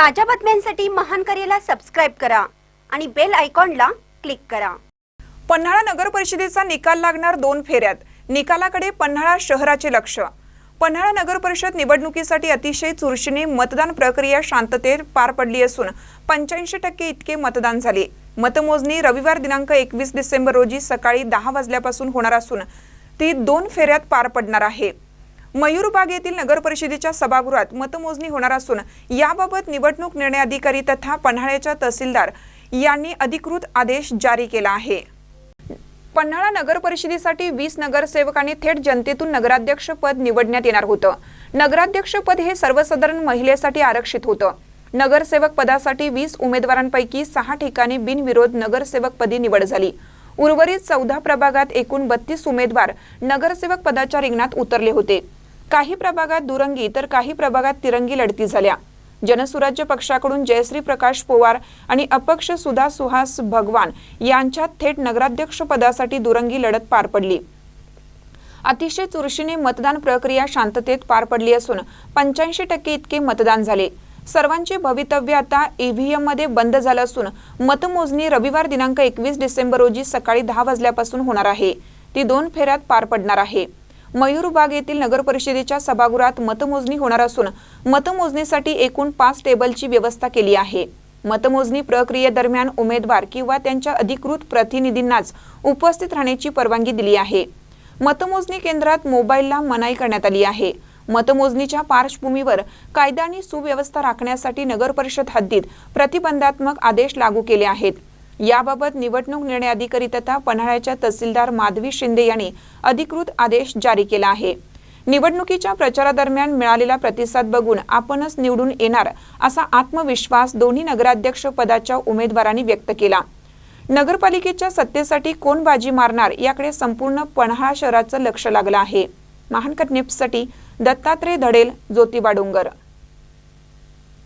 ताज्या बातम्यांसाठी महान करेला सबस्क्राईब करा आणि बेल आयकॉनला क्लिक करा. पन्हाळा नगर परिषदेचा निकाल लागणार दोन फेऱ्यात. निकालाकडे पन्हाळा शहराचे लक्ष. पन्हाळा नगर परिषद निवडणुकीसाठी अतिशय चुरशीने मतदान प्रक्रिया शांततेत पार पडली असून पंच्याऐंशी टक्के इतके मतदान झाले. मतमोजणी रविवार दिनांक एकवीस डिसेंबर रोजी सकाळी दहा वाजल्यापासून होणार असून ती दोन फेऱ्यात पार पडणार आहे. मयूरबाग येथील नगर परिषदेच्या सभागृहात मतमोजणी होणार असून याबाबत निवडणूक निर्णय अधिकारी तथा पन्हाळ्याच्या तहसीलदार यांनी अधिकृत आदेश जारी केला आहे. पन्हाळा नगर परिषदेसाठी वीस नगरसेवकांनी थेट जनतेतून नगराध्यक्ष पद निवडण्यात येणार होतं. नगराध्यक्ष पद हे सर्वसाधारण महिलेसाठी आरक्षित होतं. नगरसेवक पदासाठी वीस उमेदवारांपैकी सहा ठिकाणी बिनविरोध नगरसेवक पदी निवड झाली. उर्वरित चौदा प्रभागात एकूण बत्तीस उमेदवार नगरसेवक पदाच्या रिंगणात उतरले होते. काही प्रभागात दुरंगी तर काही प्रभागात तिरंगी लढती झाल्या. जनसुराज्य पक्षाकडून जयश्री प्रकाश पोवार आणि अपक्ष सुधा सुहास भगवान यांच्यात थेट नगराध्यक्ष पदासाठी दुरंगी लढत पार पडली. अतिशय चुरशीने मतदान प्रक्रिया शांततेत पार पडली असून पंच्याऐंशी टक्के इतके मतदान झाले. सर्वांचे भवितव्य आता ईव्हीएममध्ये बंद झालं असून मतमोजणी रविवार दिनांक एकवीस डिसेंबर रोजी सकाळी दहा वाजल्यापासून होणार आहे. ती दोन फेऱ्यात पार पडणार आहे. मयूरबाग येथील नगर परिषदेच्या सभागृहात मतमोजणी होणार असून मतमोजणीसाठी एकूण पाच टेबलची व्यवस्था केली आहे. मतमोजणी प्रक्रियेदरम्यान उमेदवार किंवा त्यांच्या अधिकृत प्रतिनिधींनाच उपस्थित राहण्याची परवानगी दिली आहे. मतमोजणी केंद्रात मोबाईलला मनाई करण्यात आली आहे. मतमोजणीच्या पार्श्वभूमीवर कायदा आणि सुव्यवस्था राखण्यासाठी नगर परिषद हद्दीत प्रतिबंधात्मक आदेश लागू केले आहेत. याबाबत निवडणूक निर्णय अधिकारी तथा पन्हाळ्याच्या तहसीलदार माधवी शिंदे यांनी अधिकृत आदेश जारी केला आहे. निवडणुकीच्या प्रचारादरम्यान मिळालेला प्रतिसाद बघून आपणच निवडून येणार असा आत्मविश्वास दोन्ही नगराध्यक्ष पदाच्या उमेदवारांनी व्यक्त केला. नगरपालिकेच्या सत्तेसाठी कोण बाजी मारणार याकडे संपूर्ण पन्हाळा शहराचं लक्ष लागलं आहे. महानकर निप्ससाठी दत्तात्रय धडेल ज्योतिबा डोंगर.